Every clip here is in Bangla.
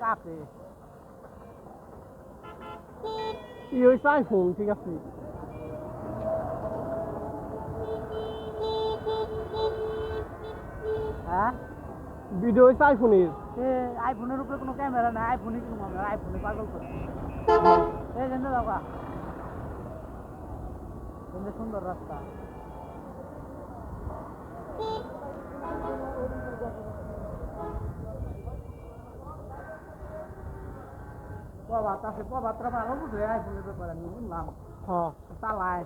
কাপে ই হয়েছে আইফোন ঠিক আছে হ্যাঁ ভিডিও হয়েছে আইফোনের আইফোনের উপরে কোনো ক্যামেরা নাই আইফোনে কিনুম আমরা আইফোনে পাগল করে। এই জন্য বাবা সুন্দর রাস্তা। প্রভাত আছে প্রভাতটা ভালো বুঝে আইফোনের ব্যাপারে আমি শুনলাম। হ্যাঁ চালায়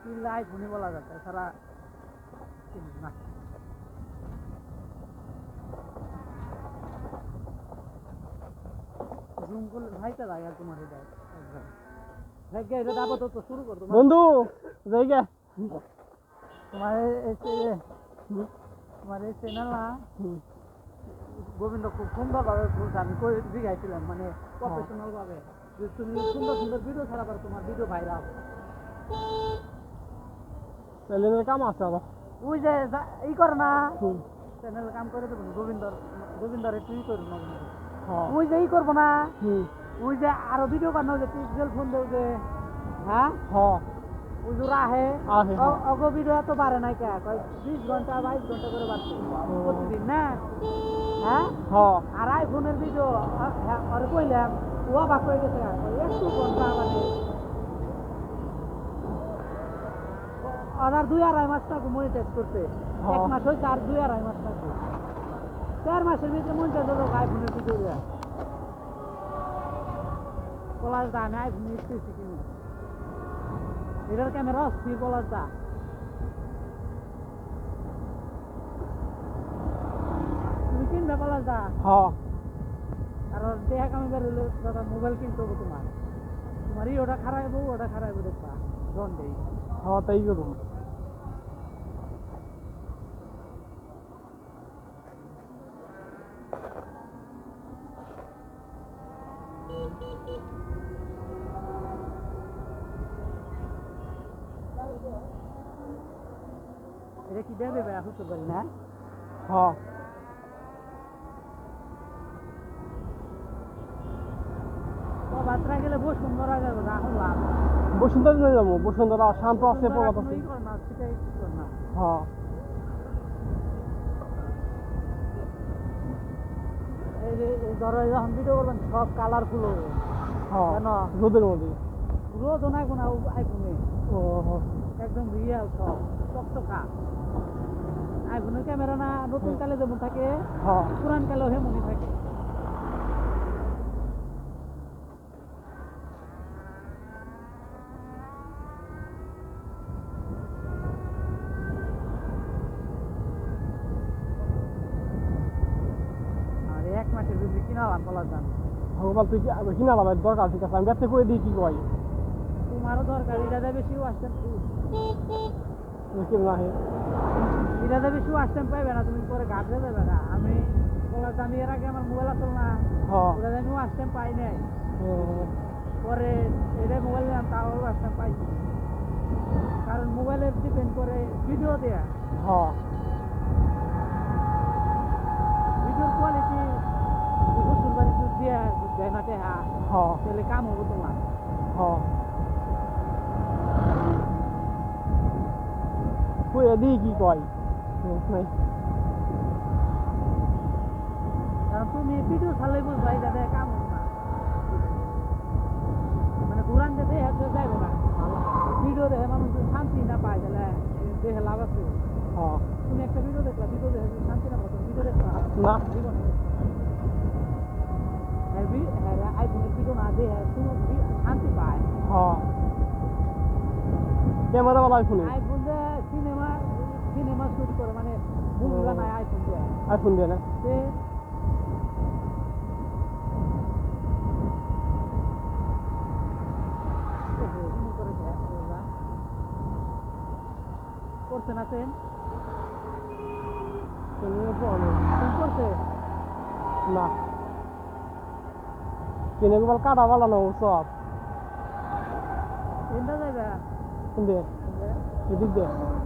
কিনলে আইফোনই বলা যাচ্ছে এছাড়া না করলে ভাইটা লাগে তোমার এটা একদম। ভাগ্য এটা আপাতত শুরু কর তোমার বন্ধু জায়গা তোমার তোমার এই চ্যানেল না গোবিন্দ খুব সুন্দরভাবে আমি করে জিজ্ঞাসছিলাম মানে প্রফেশনাল ভাবে। যে তুমি সুন্দর সুন্দর ভিডিও ছাড়া পারো তোমার ভিডিও ভাইরাল চ্যানেলের কাম আছে আবার। ওই যে ই করে না। হুম। চ্যানেল কাম করে দেবো গোবিন্দর গোবিন্দরে তুই করব না ওই যে ই করব না। ওই যে আরও ভিডিও বানাও যে পিক্সেল ফোন দেও যে। হ্যাঁ? হ্যাঁ আহে। হ্যাঁ। নাই কে? বিশ ঘণ্টা বাইশ ঘণ্টা করে বাড়ছে। প্রতিদিন না? হ্যাঁ? হ্যাঁ। আর আইফোনের ভিডিও আরে কইলাম ও অবাক হয়ে গেছে একটু ঘণ্টা মানে আর দুই আড়াই মাস টাকা মনিটাইজ করতে। এক। মাস হয়েছে আর দুই আড়াই মাস টাকা চার মাসের ভিতরে মনিটাইজ হলো আইফোনের ভিডিও দেওয়া পলাশ দা আমি আইফোন ইউজ করছি কিনি। এটার ক্যামেরা অস্থির পলাশ দা তুমি কিনবে পলাশ যা হ কারণ দেখা কামি বেরোলে দাদা মোবাইল কিনতে হবে তোমার তোমারই ওটা খারাপ ওটা খারাপ দেখবা জন দেই হ তাই করুন এটা কি দেবে ভাই হুসুর বাড়ি না হ্যাঁ ও গেলে বহু সুন্দর হয়ে রাহুল লাভ বসুন্ধরা যাব বসুন্ধরা শান্ত আছে প্রভাত আছে কর না সেটাই কর না হ্যাঁ এই যে এই ধরো এই যখন ভিডিও করবেন সব কালারফুল হবে কেন? রোদের মধ্যে রোদ নাই কোনো আইফোনে ও একদম রিয়াল সব চকচকা আইফোনের ক্যামেরা না নতুন কালে যেমন থাকে হ্যাঁ। পুরান কালেও হেমনই থাকে। এক মাসের কিনালাম ভগবান তুই দরকার ঠিক আছে আমি ব্যবসা করে দিই কি কয়? তোমারও দরকার এটা বেশিও আসতেন কি না। এটা বেশিও আসতেন পাইবে না তুমি পরে ঘাটে যাবে না আমি বলার জান এর আগে আমার মোবাইল আসল না। ওটা আমিও আসতেন পাই নাই। পরে এটা মোবাইল নিলাম তাও আসতেন পাইছি। কারণ মোবাইলের ডিপেন্ড করে ভিডিও দেয়া। হ্যাঁ ভিডিওর কোয়ালিটি শ্বশুর বাড়ি দুধ দিয়া দেয় না টেহা। হ্যাঁ তাহলে কাম হব তোমার। হ্যাঁ কই কি কয়? নাই তুমি ভিডিও বুঝবা এটা কাম মানে ঘুরান না। ভিডিও দেখে মানুষ শান্তি না পায় তাহলে দেহে লাভ আছে। হ্যাঁ। তুমি একটা ভিডিও দেখলা ভিডিও দেখে শান্তি না পাও ভিডিও দেখলা না। জীবনে হ্যাঁ হ্যাঁ শান্তি পায়। হ্যাঁ। ক্যামেরা वाला আইফোন? আইফোন যে সিনেমা শুট করে মানে ও। বানায় আইফোন দিয়ে। আইফোন দিয়ে না? সে করছে না সেন সেন করছে? না। কিনে গোপাল কাটা বাড়ানো সব। যাইবা দিয়ে।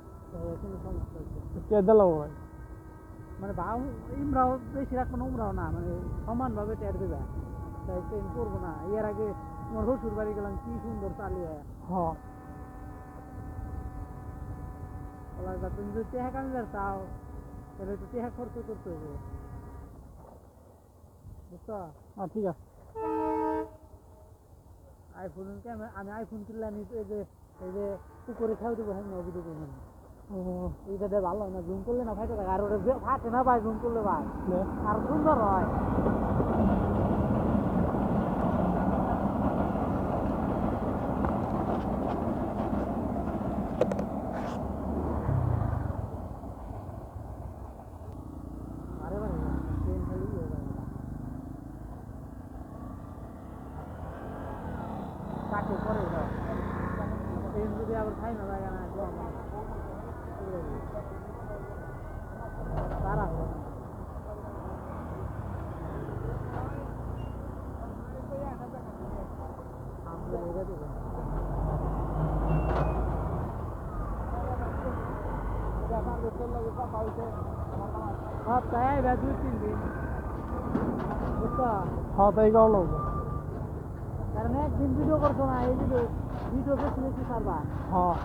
কোনো সমস্যা হচ্ছে কে দিলাম ভাই? মানে ভাও ইমরাও বেশি রাখব না উমরাও না মানে সমানভাবে টের দেবে। তাই চেঞ্জ করব না। এর আগে তোমার শ্বশুর বাড়ি গেলাম কি সুন্দর চালিয়ে হ্যাঁ। তুমি যদি টেহা কামিবার চাও তাহলে তো টেহা খরচ করতে হবে। বুঝছ? হ্যাঁ ঠিক আছে। আইফোন আমি আইফোন কিনলে আমি এই যে এই যে পুকুরে খাওয়া দেবো হ্যাঁ ভিডিও দিয়ে ভালো হয় না জুম করলে না ফাইটে থাকে আর ওটা ফাটে না ভাই জুম করলে ভাই। আর সুন্দর হয়। ভাই কাকে করে যদি আবার খাই না যায় তাই কারণ কারণ একদিন ভিডিও করছ না এই ভিডিও ভিডিও বেশি ছাড়বা হ্যাঁ।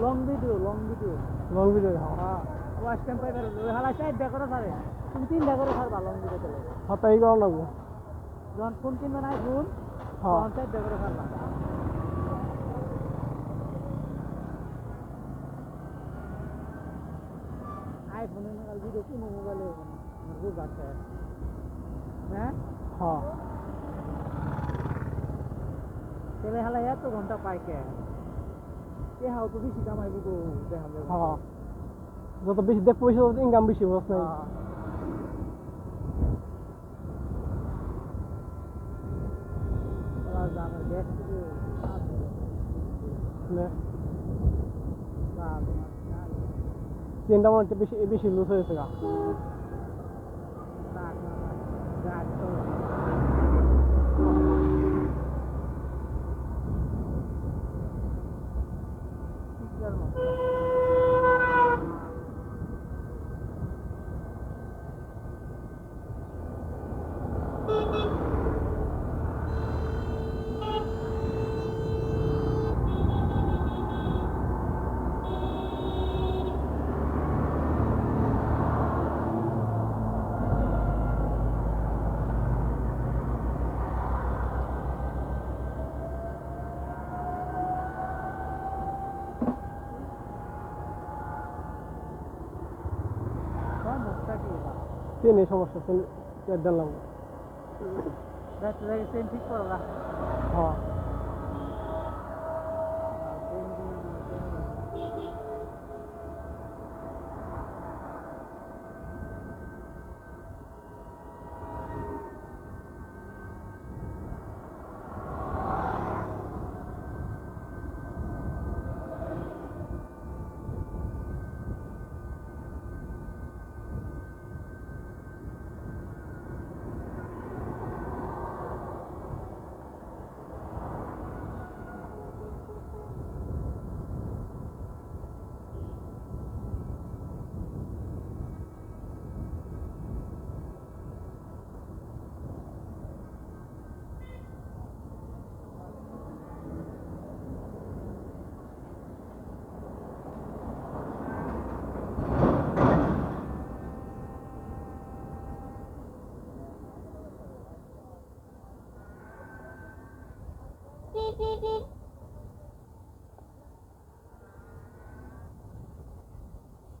Long video long video long video হ্যাঁ। ওয়াশ টাইম পাইবার হালা চারটা করে ছাড়ে তুমি তিনটা করে ছাড়বা লং ভিডিও চলে হ্যাঁ তাই কারণ লাগবো। যখন ফোন কিনবে না ফোন হ্যাঁ। তখন চারটা করে ছাড়বা আইফোনে মোবাইল ভিডিও কোনো মোবাইলে বুঝ আছে হ্যাঁ? হ্যাঁ। তেলে হালা এত ঘণ্টা পাই কে? কে হাও তো বেশি কামাইবো গো দেখা যাবে। হ্যাঁ যত বেশি দেখব বেশি তত ইনকাম বেশি বুঝছ নাই তিনটা মনে বেশি বেশি লুজ হয়েছে গা। না, সমস্যা চেন সমস্যা থেকে ট্রেন ঠিক করবা? হ্যাঁ।